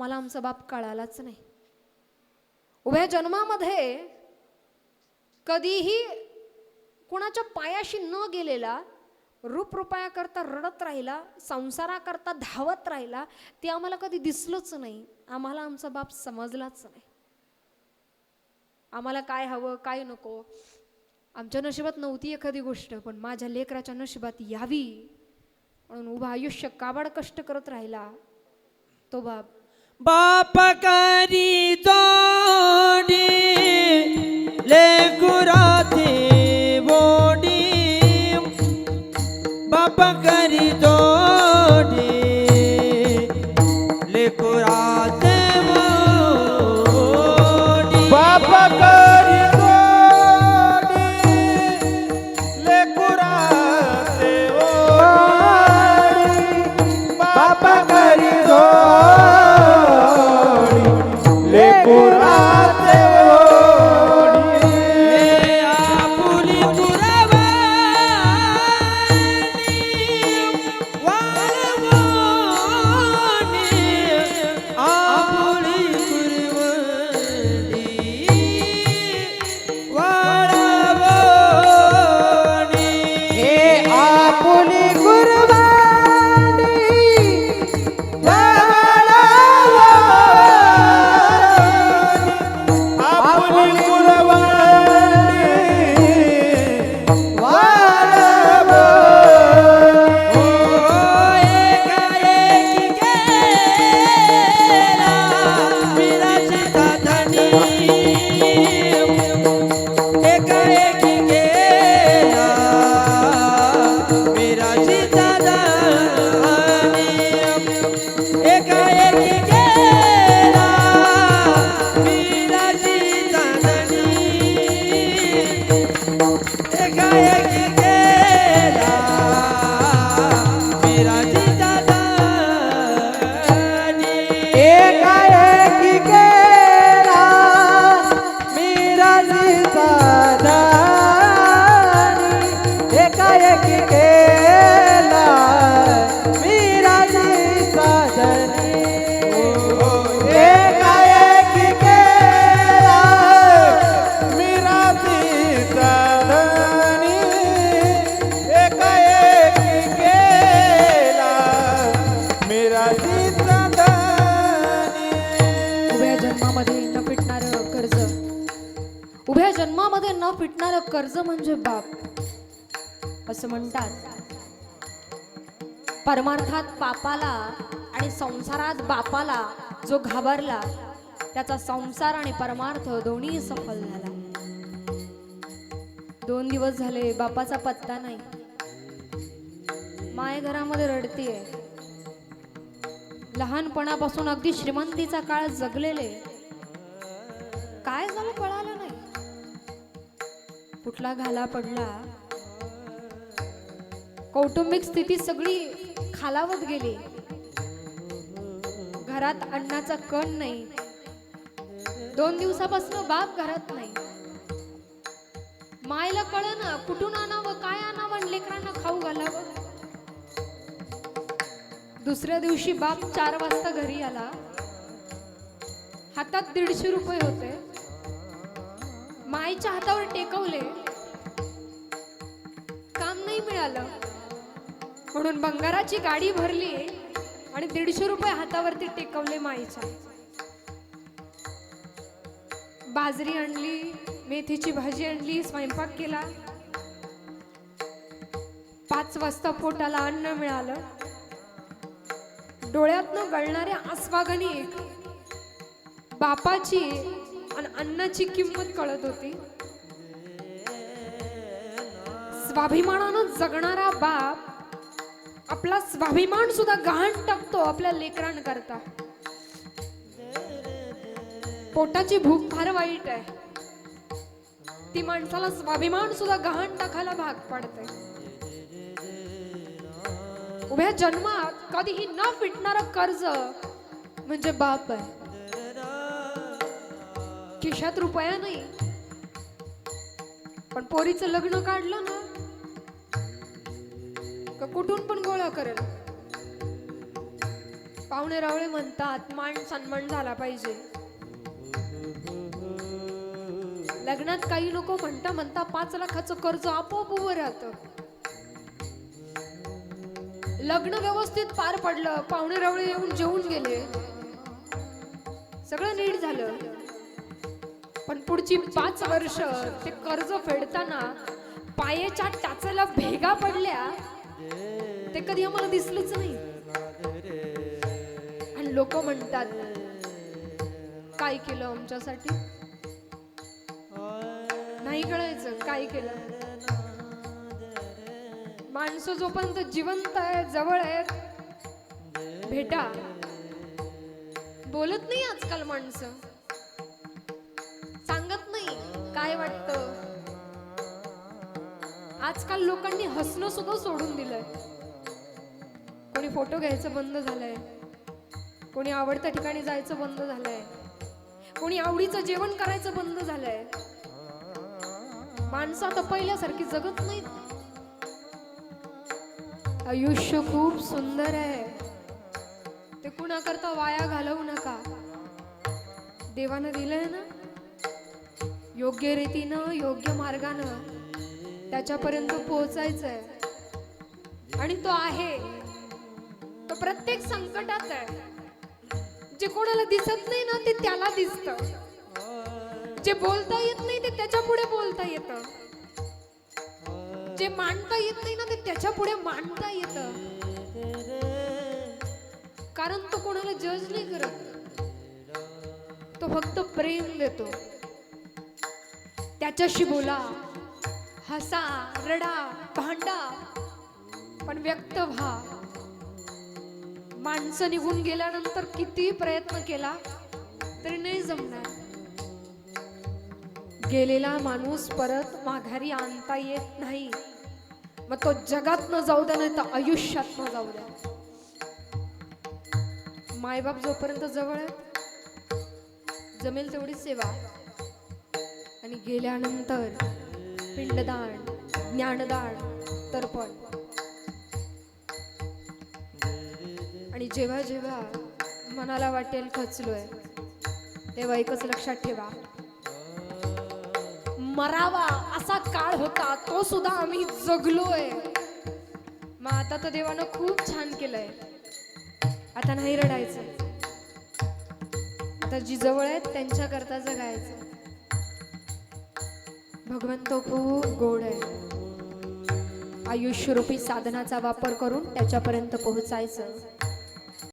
आम्हाला आमचा बाप कळालाच नाही. उभ्या जन्मामध्ये कधीही कुणाच्या पायाशी न गेलेला रूप करता रडत राहिला संसाराकरता धावत राहिला ते आम्हाला कधी दिसलंच नाही. आम्हाला आमचा बाप समजलाच नाही. आम्हाला काय हवं काय नको? आमच्या नशिबात नव्हती एखादी गोष्ट पण माझ्या लेकराच्या नशिबात यावी. म्हणून उभा आयुष्य काबाड कष्ट करत राहिला तो बाप. बाप करी जोडी लेकुराती बोडी बाप करी उभ्या जन्मामध्ये न फिटणारं कर्ज. उभ्या जन्मामध्ये न फिटणारं कर्ज म्हणजे बाप. असं म्हणतात. परमार्थात पापाला आणि संसारात बापाला जो घाबरला त्याचा संसार आणि परमार्थ दोन्ही सफल झाला. दोन दिवस झाले बापाचा पत्ता नाही. माय घरामध्ये रडतीये. लहानपणापासून अगदी श्रीमंतीचा काळ जगलेले. काय झालं कळालं नाही. कुठला घाला पडला कौटुंबिक स्थिती सगळी खालावत गेली. घरात अन्नाचा कण नाही. दोन दिवसापासून बाप घरात नाही. मायला कळ ना कुठून आणावं काय आणावं आणि लेकरांना खाऊ घालावं? दुसऱ्या दिवशी बाप चार वाजता घरी आला. हातात दीडशे रुपये होते. माईच्या हातावर टेकवले. काम नाही मिळालं. म्हणून बंगाराची गाडी भरली आणि दीडशे रुपये हातावरती टेकवले माईच्या बाजरी आणली मेथीची भाजी आणली स्वयंपाक केला. पाच वाजता पोटाला अन्न मिळालं. डोळ्यातनं गळणाऱ्या आस्वागणी एक. बापाची आणि अन्नाची किंमत कळत होती. स्वाभिमानानं जगणारा बाप आपला स्वाभिमान सुद्धा गहाण टाकतो आपल्या लेकरांकरता. पोटाची भूक फार वाईट आहे. ती माणसाला स्वाभिमान सुद्धा गहाण टाकायला भाग पडते. उभ्या जन्मात कधीही न फिटणारं कर्ज म्हणजे बाप आहे. खिशात रुपया नाही. पण पोरीचं लग्न काढलं ना का कुठून पण गोळा करेल? पाहुणे रावळे म्हणतात मान सन्मान झाला पाहिजे. लग्नात काही लोक म्हणता म्हणता पाच लाखाचं कर्ज आपोआप उभं राहत. लग्न व्यवस्थित पार पडलं पाहुणे रावळे येऊन जेवून गेले. सगळं नीट झालं. पण पुढची पाच वर्ष ते कर्ज फेडताना पायाच्या टाचाला भेगा पडल्या. ते कधी आम्हाला दिसलंच नाही. आणि लोक म्हणतात काय केलं आमच्यासाठी? नाही कळायचं काय केलं? माणसं जोपर्यंत जिवंत आहे जवळ आहेत भेटा. बोलत नाही आजकाल माणसं. सांगत नाही काय वाटतं. आजकाल लोकांनी हसणं सुद्धा सोडून दिलंय. कोणी फोटो घ्यायचं बंद झालंय. कोणी आवडत्या ठिकाणी जायचं बंद झालंय. कोणी आवडीचं जेवण करायचं बंद झालंय. माणसं आता पहिल्यासारखी जगत नाहीत. आयुष्य खूप सुंदर आहे. ते कुणाकरता वाया घालवू नका. देवानं दिलंय ना? योग्य रीतीनं योग्य मार्गानं त्याच्यापर्यंत पोहोचायचंय. आणि तो आहे. तो प्रत्येक संकटात आहे. जे कोणाला दिसत नाही ना ते त्याला दिसत. जे बोलता येत नाही ते त्याच्या पुढे बोलता येत. जे मांडता येत नाही ना ते त्याच्या पुढे मांडता येत. कारण तो कोणाला जज नाही करत. तो फक्त प्रेम देतो. त्याच्याशी बोला. हसा रडा भांडा पण व्यक्त व्हा. माणसं निघून गेल्यानंतर किती प्रयत्न केला तरी नाही जमणार. गेलेला माणूस परत माघारी आणता येत नाही. मग तो जगात न जाऊ द्या नाही तर आयुष्यात न जाऊ द्या. मायबाप जोपर्यंत जवळ आहे जमेल तेवढी सेवा. आणि गेल्यानंतर पिंडदान ज्ञानदान तर्पण. जेव्हा जेव्हा मनाला वाटेल खचलोय तेव्हा एकच लक्षात ठेवा. मरावा असा काळ होता तो सुद्धा आम्ही जगलोय. मग आता तर देवानं खूप छान केलंय. आता नाही रडायचं. आता जी जवळ आहेत त्यांच्या करता जगायचं. भगवंत खूप गोड आहे. आयुष्यरूपी साधनाचा वापर करून त्याच्यापर्यंत पोहोचायचं.